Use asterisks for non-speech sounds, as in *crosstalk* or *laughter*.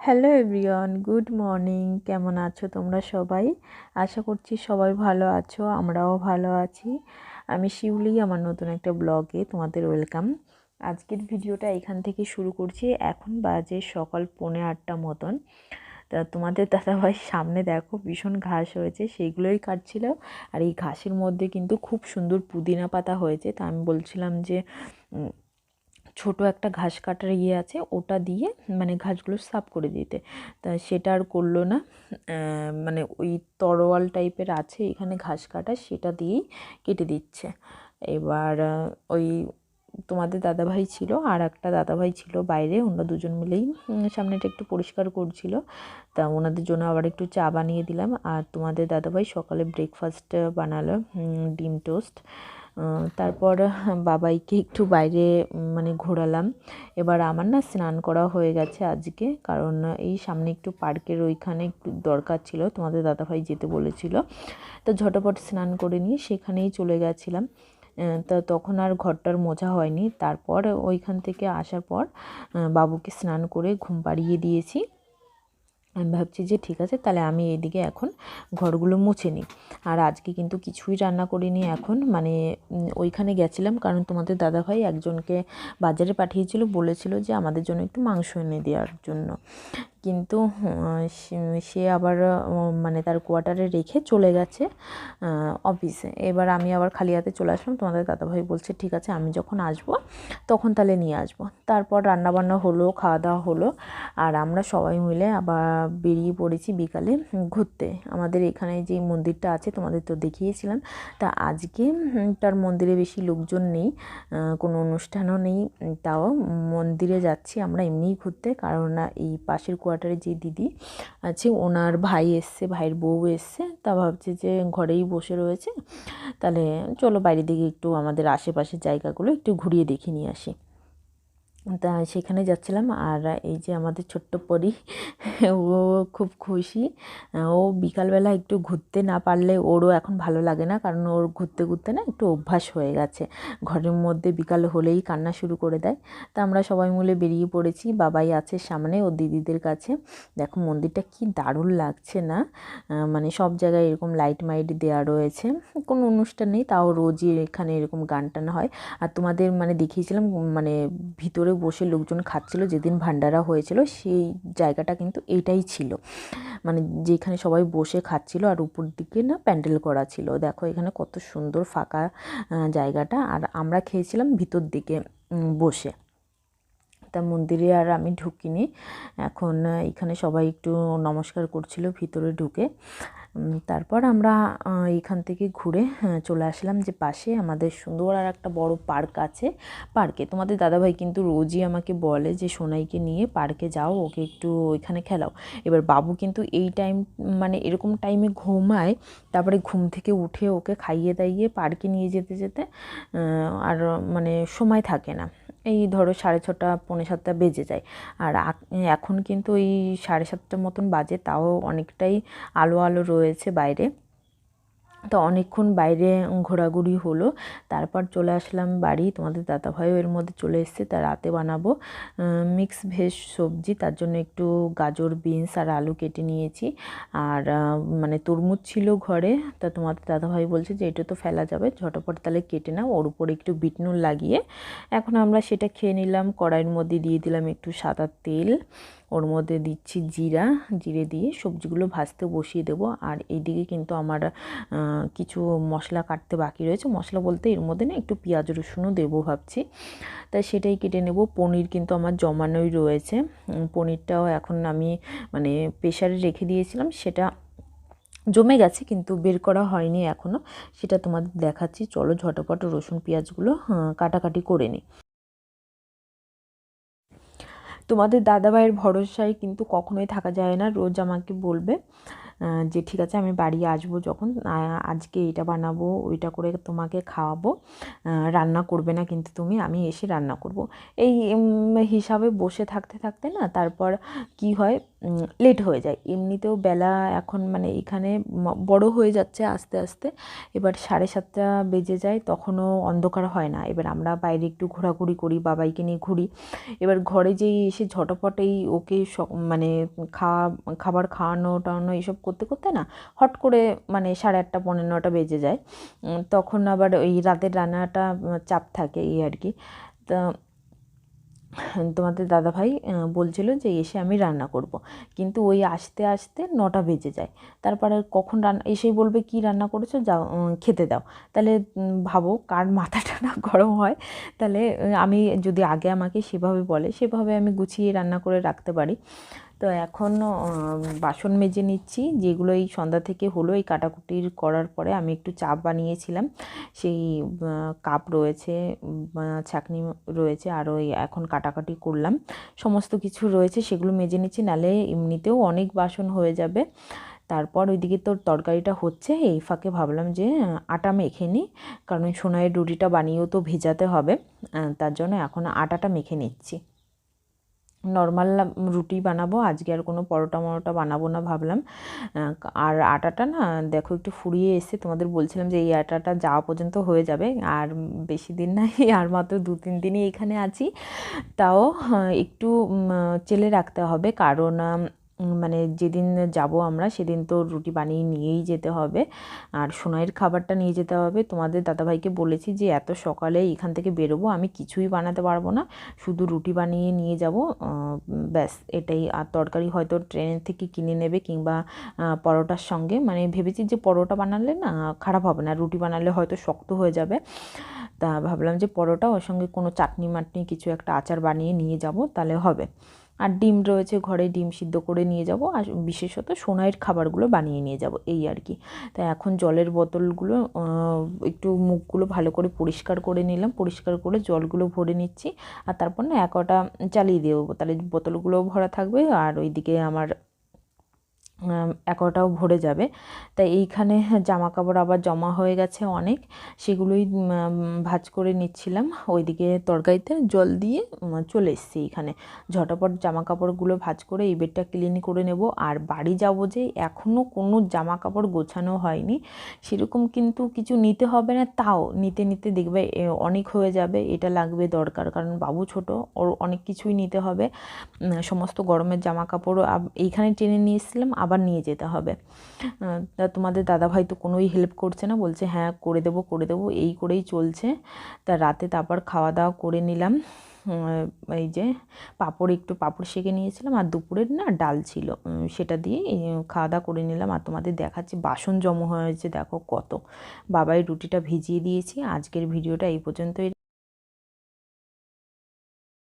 Hello everyone good morning কেমন আছো তোমরা সবাই? আশা করছি সবাই ভালো আছো, আমরাও ভালো আছি। আমি শিউলি, আমার নতুন একটা ব্লগে তোমাদের ওয়েলকাম আজকের ভিডিওটা এখান থেকে শুরু করছি। এখন বাজে সকাল পৌনে আটটা মতন। তা তোমাদের দাদাভাই সামনে দেখো, ভীষণ ঘাস হয়েছে, সেইগুলোই কাটছিল। আর এই ঘাসের মধ্যে কিন্তু খুব সুন্দর পুদিনা পাতা হয়েছে। তা আমি বলছিলাম যে ছোট একটা ঘাস কাটার ইয়ে আছে, ওটা দিয়ে মানে ঘাসগুলো সাফ করে দিতে। তা সেটা আর করল না। মানে ওই তরোয়াল টাইপের আছে, এখানে ঘাস কাটা, সেটা দিয়েই কেটে দিচ্ছে। এবার ওই তোমাদের দাদাভাই ছিল, আর একটা দাদাভাই ছিল বাইরে, ওনারা দুজন মিলেই সামনেটা একটু পরিষ্কার করছিল। তা ওনাদের জন্য আবার একটু চা বানিয়ে দিলাম। আর তোমাদের দাদাভাই সকালে ব্রেকফাস্ট বানালো ডিম টোস্ট তারপর বাবাইকে একটু বাইরে মানে ঘোরালাম। এবার আমার না স্নান করা হয়ে গেছে আজকে, কারণ এই সামনে একটু পার্কের ওইখানে একটু দরকার ছিল, তোমাদের দাদাভাই যেতে বলেছিল। তো ঝটপট স্নান করে নিয়ে সেখানেই চলে গেছিলাম। তা তখন আর ঘরটার মোছা হয়নি। তারপর ওইখান থেকে আসার পর বাবুকে স্নান করে ঘুম পাড়িয়ে দিয়েছি। আমি ভাবছি যে ঠিক আছে, তাহলে আমি এদিকে এখন ঘরগুলো মুছে নিই। আর আজকে কিন্তু কিছুই রান্না করিনি এখন মানে ওইখানে গেছিলাম কারণ তোমাদের দাদাভাই একজনকে বাজারে পাঠিয়েছিল, বলেছিল যে আমাদের জন্য একটু মাংস এনে দেওয়ার জন্য। কিন্তু সে আবার মানে তার কোয়ার্টারে রেখে চলে গেছে অফিসে এবার আমি আবার খালি হাতে চলে আসলাম। তোমাদের দাদাভাই বলছে, ঠিক আছে, আমি যখন আসব, তখন তাহলে নিয়ে আসব। তারপর রান্নাবান্না হলো খাওয়া দাওয়া হলো, আর আমরা সবাই মিলে আবার বেরিয়ে পড়েছি বিকালে ঘুরতে। আমাদের এখানে যে মন্দিরটা আছে, তোমাদের তো দেখিয়েছিলাম। তা আজকে তার মন্দিরে বেশি লোকজন নেই কোনো অনুষ্ঠানও নেই। তাও মন্দিরে যাচ্ছি আমরা এমনিই ঘুরতে, কারণ এই পাশের কোয়ার্টারে যে দিদি আছে, ওনার ভাই এসছে, ভাইয়ের বউ এসছে, তা ভাবছে যে ঘরেই বসে রয়েছে। তাহলে চলো বাইরে দিকে একটু আমাদের আশেপাশের জায়গাগুলো একটু ঘুরিয়ে দেখে নিয়ে আসি। তা সেখানে যাচ্ছিলাম আর এই যে আমাদের ছোট্ট পরি, ও খুব খুশি। ও বিকালবেলা একটু ঘুরতে না পারলে ওরও এখন ভালো লাগে না কারণ ওর ঘুরতে ঘুরতে না একটু অভ্যাস হয়ে গেছে। ঘরের মধ্যে বিকাল হলেই কান্না শুরু করে দেয়। তা আমরা সবাই মিলে বেরিয়ে পড়েছি, বাবাই আছে সামনে, ও দিদিদের কাছে। দেখো মন্দিরটা কি দারুণ লাগছে না? মানে সব জায়গায় এরকম লাইট মাইট দেওয়া রয়েছে। কোনো অনুষ্ঠান নেই, তাও রোজই এখানে এরকম গান টান হয়। আর তোমাদের মানে দেখিয়েছিলাম মানে ভিতরে করে বসে লোকজন খাচ্ছিল, যেদিন ভান্ডারা হয়েছিল সেই জায়গাটা কিন্তু এইটাই ছিল। মানে যেখানে সবাই বসে খাচ্ছিল আর উপর দিকে না প্যান্ডেল করা ছিল। দেখো এখানে কত সুন্দর ফাঁকা জায়গাটা। আর আমরা খেয়েছিলাম ভিতর দিকে বসে। তা মন্দিরে আর আমি ঢুকিনি। এখন এখানে সবাই একটু নমস্কার করছিল ভিতরে ঢুকে। তারপর আমরা এখান থেকে ঘুরে চলে আসলাম যে পাশে আমাদের সুন্দর আর একটা বড় পার্ক আছে পার্কে। তোমাদের দাদাভাই কিন্তু রোজই আমাকে বলে যে, সোনাইকে নিয়ে পার্কে যাও, ওকে একটু ওইখানে খেলাও। এবার বাবু কিন্তু এই টাইম মানে এরকম টাইমে ঘুমায়, তারপরে ঘুম থেকে উঠে ওকে খাইয়ে দাইয়ে পার্কে নিয়ে যেতে যেতে আর মানে সময় থাকে না। এই ধরো সাড়ে ছটা, পৌনে সাতটা বেজে যায়। আর এখন কিন্তু ওই সাড়ে সাতটার মতন বাজে, তাও অনেকটাই আলো আলো রয়েছে বাইরে। তো অনেকক্ষণ বাইরে ঘোরাঘুরি হলো। তারপর চলে আসলাম বাড়ি। তোমাদের দাদাভাইও এর মধ্যে চলে এসছে, তা রাতে বানাবো। মিক্স ভেজ সবজি, তার জন্য একটু গাজর বিনস আর আলু কেটে নিয়েছি। আর মানে তরমুজ ছিল ঘরে। তা তোমাদের দাদাভাই বলছে যে এটা তো ফেলা যাবে, ঝটপট তাহলে কেটে নাও। ওর উপরে একটু বিট নুন লাগিয়ে। এখন আমরা সেটা খেয়ে নিলাম। কড়াইয়ের মধ্যে দিয়ে দিলাম একটু সাদা তেল। ওর মধ্যে দিচ্ছি জিরা, জিরে দিয়ে সবজিগুলো ভাজতে বসিয়ে দেবো। আর এইদিকে কিন্তু আমার কিছু মশলা কাটতে বাকি রয়েছে। মশলা বলতে এর মধ্যে না একটু পেঁয়াজ রসুনও দেবো ভাবছি। তাই সেটাই কেটে নেব। পনির কিন্তু আমার জমানোই রয়েছে। পনিরটাও এখন আমি মানে প্রেশারে রেখে দিয়েছিলাম। সেটা জমে গেছে কিন্তু বের করা হয়নি এখনও সেটা তোমাদের দেখাচ্ছি। চলো ঝটপট রসুন, পেঁয়াজগুলো কাটাকাটি করে নিই। তোমাদের দাদাভাইয়ের ভরসায় কিন্তু কখনোই থাকা যায় না। রোজ আমাকে বলবে যে ঠিক আছে, আমি বাড়ি আসব যখন আজকে এটা বানাবো, ওইটা করে তোমাকে খাওয়াবো রান্না করবে না কিন্তু তুমি, আমি এসে রান্না করব। এই হিসাবে বসে থাকতে থাকতে না, তারপর কি হয় লেট হয়ে যায়। এমনিতেও বেলা এখন মানে এখানে বড় হয়ে যাচ্ছে আস্তে আস্তে। এবার সাড়ে সাতটা বেজে যায়, তখনও অন্ধকার হয় না। এবার আমরা বাইরে একটু ঘোরাঘুরি করি, বাবাইকে নিয়ে ঘুরি। এবার ঘরে যেই এসে ঝটপটেই ওকে মানে খাওয়া, খাবার খাওয়ানো টাওয়ানো এইসব করতে করতে না, হট করে মানে সাড়ে আটটা পনেরো নটা বেজে যায়। তখন আবার ওই রাতের রান্নাটা চাপ থাকে এই আর কি। তা *laughs* তোমাদের দাদাভাই ভাই বলছিল যে এসে আমি রান্না করব। কিন্তু ওই আসতে আসতে নটা বেজে যায়। তারপরে কখন রান্না, এসেই বলবে, কি রান্না করেছ? যাও খেতে দাও। তাহলে ভাবো কার মাথাটা না গরম হয়। তাহলে আমি যদি আগে আমাকে সেভাবে বলে, সেভাবে আমি গুছিয়ে রান্না করে রাখতে পারি। তো এখন বাসন মেজে নিচ্ছি। যেগুলো এই সন্ধ্যা থেকে হলো, এই কাটাকুটির করার পরে আমি একটু চাপ বানিয়েছিলাম। সেই কাপ রয়েছে ছাঁকনি রয়েছে আর ওই এখন কাটাকাটি করলাম। সমস্ত কিছু রয়েছে, সেগুলো মেজে নিচ্ছি, নালে এমনিতেও অনেক বাসন হয়ে যাবে। তারপর ওইদিকে তোর তরকারিটা হচ্ছে, এই ফাঁকে ভাবলাম যে আটা মেখে নিই, কারণ সোনাইয়ের রুটিটা বানিয়েও তো ভেজাতে হবে। তার জন্য এখন আটাটা মেখে নিচ্ছি। নর্মাল রুটি বানাবো। আজকে আর কোনো পরোটা মরোটা বানাবো না ভাবলাম। আর আটাটা না, দেখো একটু ফুরিয়ে এসে তোমাদের বলছিলাম যে এই আটাটা যাওয়া পর্যন্ত হয়ে যাবে। আর বেশি দিন নাই *laughs* আর মাত্র দু, তিন দিনই এখানে আছি। তাও একটু চেলে রাখতে হবে। কারণ মানে যেদিন যাব আমরা, সেদিন তো রুটি বানিয়ে নিয়েই যেতে হবে। আর সোনাইয়ের খাবারটা নিয়ে যেতে হবে। তোমাদের দাদাভাইকে বলেছি যে, এত সকালে এখান থেকে বেরোবো, আমি কিছুই বানাতে পারব না। শুধু রুটি বানিয়ে নিয়ে যাব। ব্যাস, এটাই। আর তরকারি হয়তো ট্রেনের থেকে কিনে নেবে কিংবা পরোটার সঙ্গে। মানে ভেবেছি যে, পরোটা বানালে না, খারাপ হবে না। রুটি বানালে হয়তো শক্ত হয়ে যাবে। তা ভাবলাম যে, পরোটা ওর সঙ্গে কোনো চাটনি মাটনি কিছু একটা আচার বানিয়ে নিয়ে যাব, তাহলে হবে। আর ডিম রয়েছে, ঘরে ডিম সিদ্ধ করে নিয়ে যাব। আর বিশেষত সোনাইয়ের খাবারগুলো বানিয়ে নিয়ে যাব, এই আর কি। তাই এখন জলের বোতলগুলো একটু মুখগুলো ভালো করে পরিষ্কার করে নিলাম। পরিষ্কার করে জলগুলো ভরে নিচ্ছি। আর তারপর না একটা চালিয়ে দেবো। তাহলে বোতলগুলোও ভরা থাকবে। আর ওইদিকে আমার একটাও ভরে যাবে। তাই এইখানে জামা কাপড় আবার জমা হয়ে গেছে অনেক। সেগুলোই ভাজ করে নিচ্ছিলাম। ওইদিকে তরকারিতে জল দিয়ে চলে এসেছি এইখানে। ঝটাপট জামা কাপড়গুলো ভাঁজ করে এই বেডটা ক্লিন করে নেব। আর বাড়ি যাব যে এখনও কোনো জামা কাপড় গোছানো হয়নি। সেরকম কিন্তু কিছু নিতে হবে না, তাও নিতে নিতে দেখবে অনেক হয়ে যাবে। এটা লাগবে দরকার, কারণ বাবু ছোট, ওর অনেক কিছুই নিতে হবে। সমস্ত গরমের জামা কাপড় এইখানে টেনে নিয়ে এসেছিলাম। আবার নিয়ে যেতে হবে। তা তোমাদের দাদাভাই তো কোনোই হেল্প করছে না, বলছে হ্যাঁ করে দেবো করে দেবো। এই করেই চলছে। তা রাতে তারপর খাওয়া দাওয়া করে নিলাম। এই যে পাঁপড়, একটু পাঁপড় সেঁকে নিয়েছিলাম আর দুপুরের না ডাল ছিল। সেটা দিয়ে খাওয়া দাওয়া করে নিলাম আর তোমাদের দেখাচ্ছি, বাসন জমা হয়েছে, দেখো কত। বাবাই রুটিটা ভিজিয়ে দিয়েছি, আজকের ভিডিওটা এই পর্যন্তই।